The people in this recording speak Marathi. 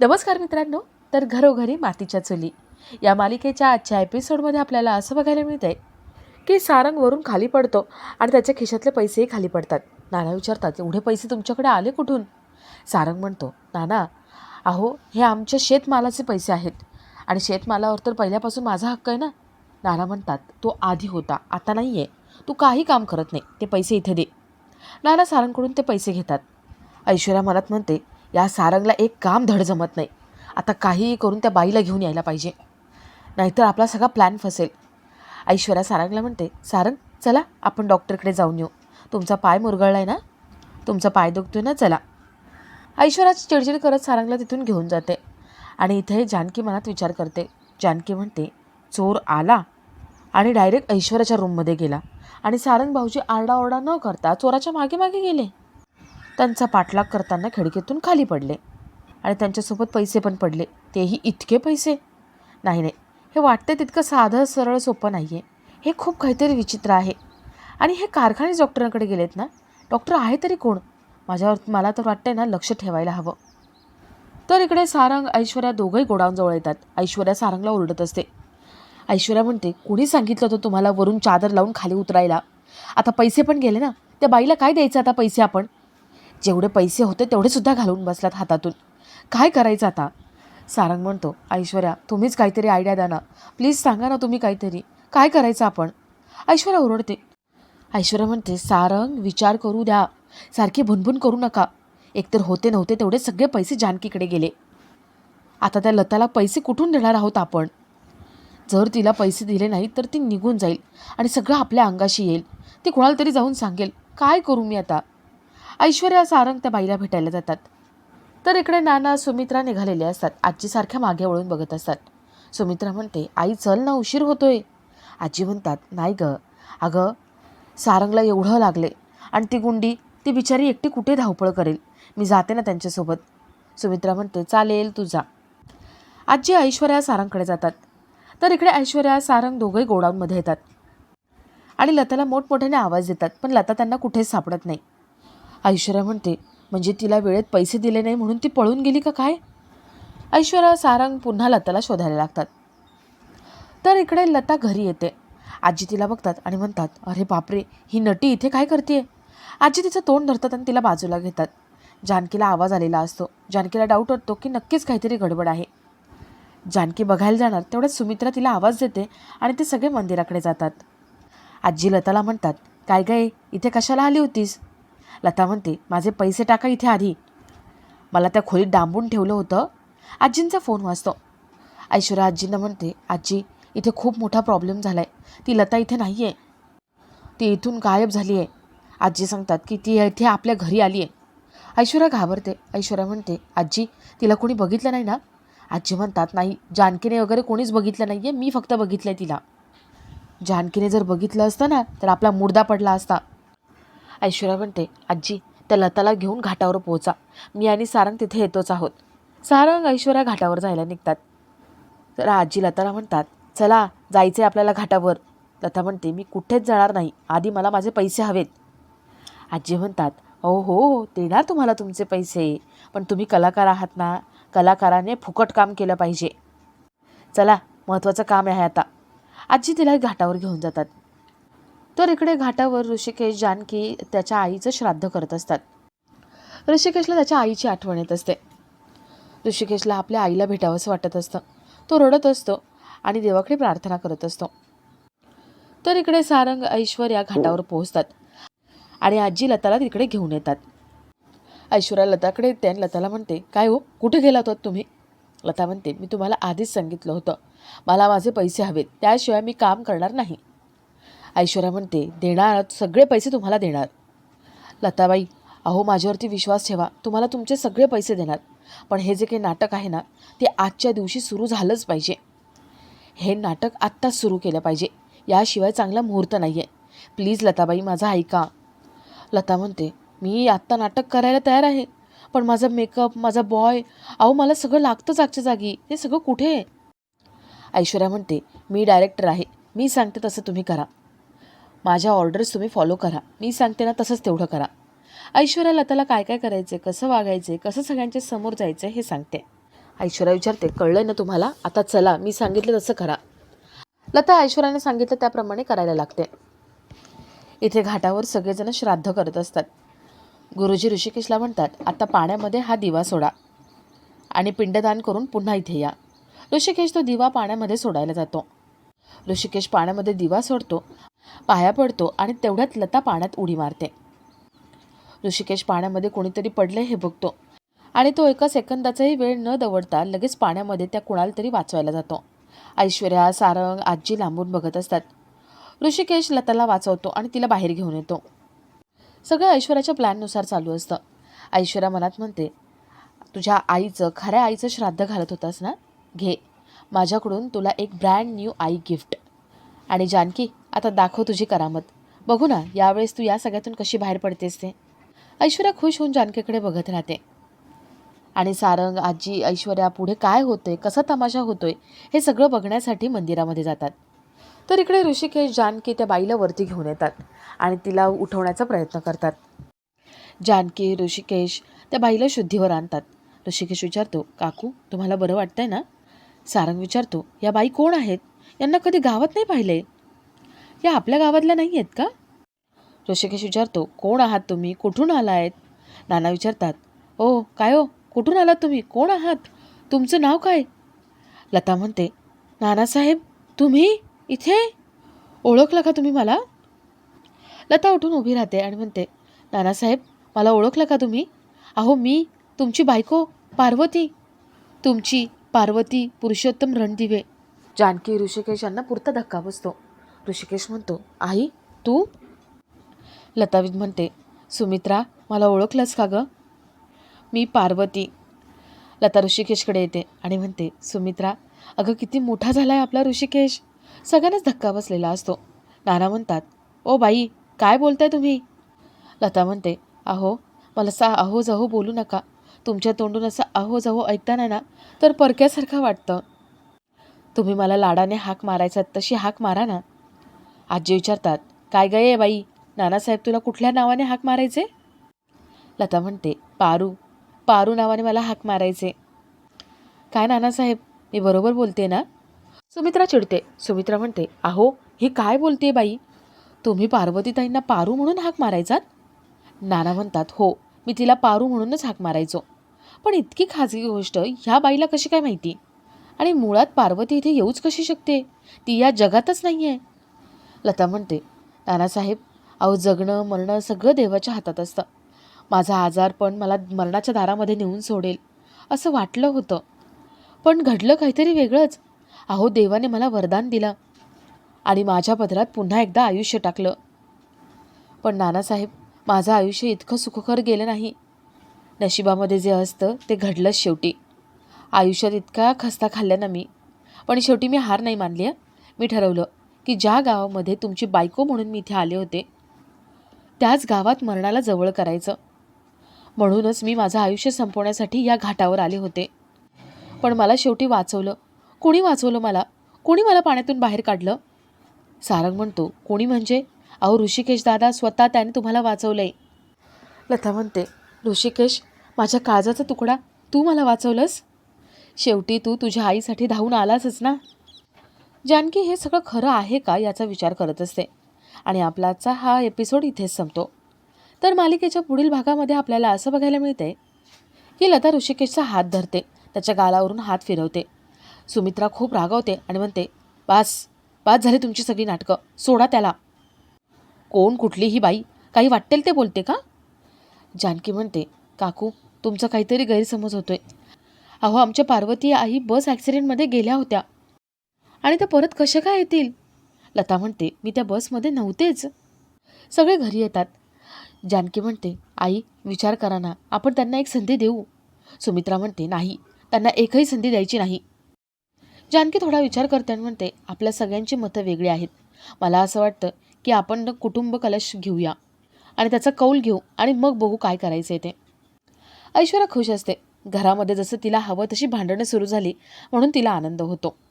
नमस्कार मित्रांनो तर घरोघरी मातीच्या चुली. या मालिकेच्या आजच्या एपिसोडमध्ये आपल्याला असं बघायला मिळतंय की सारंग वरून खाली पडतो आणि त्याच्या खिशातले पैसेही खाली पडतात. नाना विचारतात एवढे पैसे तुमच्याकडे आले कुठून? सारंग म्हणतो नाना अहो हे आमच्या शेतमालाचे पैसे आहेत आणि शेतमालावर तर पहिल्यापासून माझा हक्क आहे ना? नाना म्हणतात तो आधी होता आता नाही आहे तू काही काम करत नाही ते पैसे इथे दे. नाना सारंगकडून ते पैसे घेतात. ऐश्वर्या मनात म्हणते या सारंगला एक काम धड जमत नाही. आता काहीही करून त्या बाईला घेऊन यायला पाहिजे. नाहीतर आपला सगळा प्लॅन फसेल. ऐश्वर्या सारंगला म्हणते सारंग चला आपण डॉक्टरकडे जाऊन येऊ. तुमचा पाय मुरगळला आहे ना? तुमचा पाय दुखतोय ना? चला. ऐश्वर्या चिडचिड करत सारंगला तिथून घेऊन जाते आणि इथे जानकी मनात विचार करते. जानकी म्हणते चोर आला आणि डायरेक्ट ऐश्वर्याच्या रूममध्ये गेला आणि सारंग भाऊजी आरडाओरडा न करता चोराच्या मागे मागे गेले. त्यांचा पाठलाग करताना खिडकीतून खाली पडले. आणि त्यांच्यासोबत पैसे पण पडले. तेही इतके पैसे? नाही नाही. हे वाटते तितकं साधं सरळ सोपं नाही आहे हे खूप काहीतरी विचित्र आहे. आणि हे कारखानेच डॉक्टरांकडे गेलेत ना? डॉक्टर आहे तरी कोण? माझ्यावर मला तर वाटतंय ना लक्ष ठेवायला हवं. तर इकडे सारंग ऐश्वर्या दोघंही गोडाऊनजवळ येतात. ऐश्वर्या सारंगला ओरडत असते. ऐश्वर्या म्हणते कुणी सांगितलं होतं तुम्हाला वरून चादर लावून खाली उतरायला? आता पैसे पण गेले ना? त्या बाईला काय द्यायचं आता पैसे आपण? जेवढे पैसे होते तेवढे सुद्धा घालून बसलात हातातून. काय करायचं आता? सारंग म्हणतो ऐश्वर्या तुम्हीच काहीतरी आयडिया द्या ना. प्लीज सांगा ना तुम्ही काहीतरी. काय करायचं आपण? ऐश्वर्या ओरडते. ऐश्वर्या म्हणते सारंग विचार करू द्या. सारखी भुनभुन करू नका. एकतर होते नव्हते तेवढे सगळे पैसे जानकीकडे गेले. आता त्या लताला पैसे कुठून देणार आहोत आपण? जर तिला पैसे दिले नाही तर ती निघून जाईल आणि सगळं आपल्या अंगाशी येईल. ती कोणाला तरी जाऊन सांगेल काय करू मी आता? ऐश्वर्या सारंग त्या बाईला भेटायला जातात. तर इकडे नाना सुमित्रा निघालेले असतात. आजीसारख्या मागे वळून बघत असतात. सुमित्रा म्हणते आई चल ना उशीर होतोय. आजी म्हणतात नाही गं. अगं सारंगला एवढं लागले. आणि ती गुंडी ती बिचारी एकटी कुठे धावपळ करेल? मी जाते ना त्यांच्यासोबत. सुमित्रा म्हणते चालेल तू जा. आजी ऐश्वर्या सारंगकडे जातात. तर इकडे ऐश्वर्या सारंग दोघंही गोडाऊनमध्ये येतात. आणि लताला मोठमोठ्याने आवाज देतात पण लता त्यांना कुठेच सापडत नाही. ऐश्वर्या म्हणते म्हणजे तिला वेळेत पैसे दिले नाही म्हणून ती पळून गेली का काय? ऐश्वर्या सारंग पुन्हा लताला शोधायला लागतात. तर इकडे लता घरी येते. आजी तिला बघतात आणि म्हणतात अरे बापरे ही नटी इथे काय करते आजी तिचं तोंड धरतात आणि तिला बाजूला घेतात. जानकीला आवाज आलेला असतो. जानकीला डाऊट वाटतो की नक्कीच काहीतरी गडबड आहे. जानकी बघायला जाणार तेवढ्यात सुमित्रा तिला आवाज देते आणि ते सगळे मंदिराकडे जातात. आजी लताला म्हणतात काय काय इथे कशाला आली होतीस? लता म्हणते माझे पैसे टाका इथे आधी. मला त्या खोलीत डांबून ठेवलं होतं. आजींचा फोन वाजतो. ऐश्वर्या आजींना म्हणते आजी इथे खूप मोठा प्रॉब्लेम झाला आहे ती लता इथे नाही आहे ती इथून गायब झाली आहे आजी सांगतात की ती इथे आपल्या घरी आली आहे ऐश्वर्या घाबरते. ऐश्वर्या म्हणते आजी तिला कोणी बघितलं नाही ना? आजी म्हणतात नाही जानकीने वगैरे कोणीच बघितलं नाही आहे मी फक्त बघितलं आहे तिला. जानकीने जर बघितलं असतं ना तर आपला मुर्दा पडला असता. ऐश्वर्या म्हणते आजी त्या लताला घेऊन घाटावर पोहोचा. मी आणि सारंग तिथे येतोच आहोत. सारंग ऐश्वर्या घाटावर जायला निघतात. तर आजी लताला म्हणतात चला जायचे आपल्याला घाटावर. लता म्हणते मी कुठेच जाणार नाही. आधी मला माझे पैसे हवेत. आजी म्हणतात ओ हो देणार तुम्हाला तुमचे पैसे. पण तुम्ही कलाकार आहात ना कलाकाराने फुकट काम केलं पाहिजे. चला महत्त्वाचं काम आहे आता. आजी तिला घाटावर घेऊन जातात. तर इकडे घाटावर ऋषिकेश जानकी त्याच्या आईचं श्राद्ध करत असतात. ऋषिकेशला त्याच्या आईची आठवण येत असते. ऋषिकेशला आपल्या आईला भेटावंसं वाटत असतं. तो रडत असतो आणि देवाकडे प्रार्थना करत असतो. तर इकडे सारंग ऐश्वर या घाटावर पोहोचतात आणि आजी लताला तिकडे घेऊन येतात. ऐश्वर्या लताकडे येते आणि लताला म्हणते काय हो? कुठे गेला होतात तुम्ही? लता म्हणते मी तुम्हाला आधीच सांगितलं होतं. मला माझे पैसे हवेत. त्याशिवाय मी काम करणार नाही. ऐश्वर्या म्हणते देणार सगळे पैसे तुम्हाला देणार. लताबाई अहो माझ्यावरती विश्वास ठेवा तुम्हाला तुमचे सगळे पैसे देणार. पण हे जे काही नाटक आहे ना ते आजच्या दिवशी सुरू झालंच पाहिजे. हे नाटक आत्ताच सुरू केलं पाहिजे. याशिवाय चांगला मुहूर्त नाही आहे प्लीज लताबाई माझा ऐका. लता म्हणते मी आत्ता नाटक करायला तयार आहे पण माझा मेकअप माझा बॉय अहो मला सगळं लागतंच जागच्या जागी. हे सगळं कुठे? आहे ऐश्वर्या म्हणते मी डायरेक्टर आहे. मी सांगते तसं तुम्ही करा. माझ्या ऑर्डर्स तुम्ही फॉलो करा. मी सांगते ना तसंच तेवढं करा. ऐश्वर्या लताला काय काय करायचं कसं वागायचं कसं सगळ्यांच्या समोर जायचं हे सांगते. ऐश्वर्या विचारते कळलं ना तुम्हाला? आता चला मी सांगितलं तसं करा. लता ऐश्वर्याने सांगितलं त्याप्रमाणे करायला लागते. इथे घाटावर सगळेजण श्राद्ध करत असतात. गुरुजी ऋषिकेशला म्हणतात आता पाण्यामध्ये हा दिवा सोडा आणि पिंडदान करून पुन्हा इथे या. ऋषिकेश तो दिवा पाण्यामध्ये सोडायला जातो. ऋषिकेश पाण्यामध्ये दिवा सोडतो पाया पडतो आणि तेवढ्यात लता पाण्यात उडी मारते. ऋषिकेश पाण्यामध्ये कोणीतरी पडले हे बघतो. आणि तो एका सेकंदाचाही वेळ न दवडता लगेच पाण्यामध्ये त्या कुणाला तरी वाचवायला जातो. ऐश्वर्या सारंग आजी लांबून बघत असतात. ऋषिकेश लताला वाचवतो आणि तिला बाहेर घेऊन येतो. सगळं ऐश्वर्याच्या प्लॅननुसार चालू असतं. ऐश्वर्या मनात म्हणते तुझ्या आईचं खऱ्या आईचं श्राद्ध घालत होतास ना? घे. माझ्याकडून तुला एक ब्रँड न्यू आई गिफ्ट. आणि जानकी आता दाखव तुझी करामत. बघू ना यावेळेस तू या सगळ्यातून कशी बाहेर पडतेस ते. ऐश्वर्या खुश होऊन जानकीकडे बघत राहते. आणि सारंग आजी ऐश्वर्या पुढे काय होतंय कसा तमाशा होतोय हे सगळं बघण्यासाठी मंदिरामध्ये जातात. तर इकडे ऋषिकेश जानकी त्या बाईला वरती घेऊन येतात आणि तिला उठवण्याचा प्रयत्न करतात. जानकी ऋषिकेश त्या बाईला शुद्धीवर आणतात. ऋषिकेश विचारतो काकू तुम्हाला बरं वाटतंय ना? सारंग विचारतो या बाई कोण आहेत? यांना कधी गावात नाही पाहिले? या आपल्या गावातल्या नाही आहेत का? ऋषिकेश विचारतो कोण आहात तुम्ही? कुठून आला आहेत नाना विचारतात ओ काय हो? कुठून आलात तुम्ही? कोण आहात? तुमचं नाव काय? लता म्हणते नानासाहेब तुम्ही इथे? ओळखलं का तुम्ही मला? लता उठून उभी राहते आणि म्हणते नानासाहेब मला ओळखलं का तुम्ही? अहो मी तुमची बायको पार्वती. तुमची पार्वती पुरुषोत्तम रणदिवे. जानकी ऋषिकेश यांना पुरता धक्का बसतो. ऋषिकेश म्हणतो आई तू? लता म्हणते सुमित्रा मला ओळखलंस का गं? मी पार्वती. लता ऋषिकेशकडे येते आणि म्हणते सुमित्रा अगं किती मोठा झाला आहे आपला ऋषिकेश. सगळ्यांनाच धक्का बसलेला असतो. नाना म्हणतात ओ बाई काय बोलताय तुम्ही? लता म्हणते अहो मला सा अहो जहो बोलू नका. तुमच्या तोंडून असं अहो जहो ऐकताना ना तर परक्यासारखं वाटतं. तुम्ही मला लाडाने हाक मारायचा तशी हाक मारा ना. आजी विचारतात काय गये बाई? नानासाहेब तुला कुठल्या नावाने हाक मारायचे? लता म्हणते पारू. पारू नावाने मला हाक मारायचे. काय नानासाहेब? मी बरोबर बोलते ना? सुमित्रा चिडते. सुमित्रा म्हणते अहो ही काय बोलते बाई? तुम्ही पार्वतीताईंना पारू म्हणून हाक मारायचात? नाना म्हणतात हो मी तिला पारू म्हणूनच हाक मारायचो. पण इतकी खाजगी गोष्ट ह्या बाईला कशी काय माहिती? आणि मुळात पार्वती इथे येऊच कशी शकते? ती या जगातच नाही आहे लता म्हणते नानासाहेब अहो जगणं मरणं सगळं देवाच्या हातात असतं. माझा आजार पण मला मरणाच्या दारामध्ये नेऊन सोडेल. असं वाटलं होतं. पण घडलं काहीतरी वेगळंच. अहो देवाने मला वरदान दिलं आणि माझ्या पदरात पुन्हा एकदा आयुष्य टाकलं. पण नानासाहेब माझं आयुष्य इतकं सुखकर गेलं नाही. नशिबामध्ये जे असतं ते घडलंच शेवटी. आयुष्यात इतका खस्ता खाल्ला ना मी पण शेवटी मी हार नाही मानली मी ठरवलं की ज्या गावामध्ये तुमची बायको म्हणून मी इथे आले होते त्याच गावात मरणाला जवळ करायचं. म्हणूनच मी माझं आयुष्य संपवण्यासाठी या घाटावर आले होते. पण मला शेवटी वाचवलं. कोणी वाचवलं मला? कोणी मला पाण्यातून बाहेर काढलं? सारंग म्हणतो कोणी म्हणजे? अहो ऋषिकेश दादा स्वतः त्याने तुम्हाला वाचवलंय. लता म्हणते ऋषिकेश माझ्या काळजाचा तुकडा तू मला वाचवलंस? शेवटी तू तुझ्या आईसाठी धावून आलासच ना? जानकी हे सगळं खरं आहे का याचा विचार करत असते. आणि आपलाचा हा एपिसोड इथेच संपतो. तर मालिकेच्या पुढील भागामध्ये आपल्याला असं बघायला मिळते की लता ऋषिकेशचा हात धरते त्याच्या गालावरून हात फिरवते. सुमित्रा खूप रागावते आणि म्हणते बास बास झाली तुमची सगळी नाटकं सोडा त्याला. कोण कुठली ही बाई? काही वाटेल ते बोलते का? जानकी म्हणते काकू तुमचा काहीतरी गैरसमज होतोय. अहो आमच्या पार्वती आई बस ॲक्सिडेंटमध्ये गेल्या होत्या. आणि त्या परत कशा काय येतील? लता म्हणते मी त्या बसमध्ये नव्हतेच. सगळे घरी येतात. जानकी म्हणते आई विचार करा ना आपण त्यांना एक संधी देऊ. सुमित्रा म्हणते नाही त्यांना एकही संधी द्यायची नाही. जानकी थोडा विचार करते आणि म्हणते आपल्या सगळ्यांची मतं वेगळी आहेत. मला असं वाटतं की आपण कुटुंब कलश घेऊया आणि त्याचा कौल घेऊ आणि मग बघू काय करायचं आहे ते. ऐश्वर्या खुश असते. घरामध्ये जसं तिला हवं तशी भांडणं सुरू झाली म्हणून तिला आनंद होतो.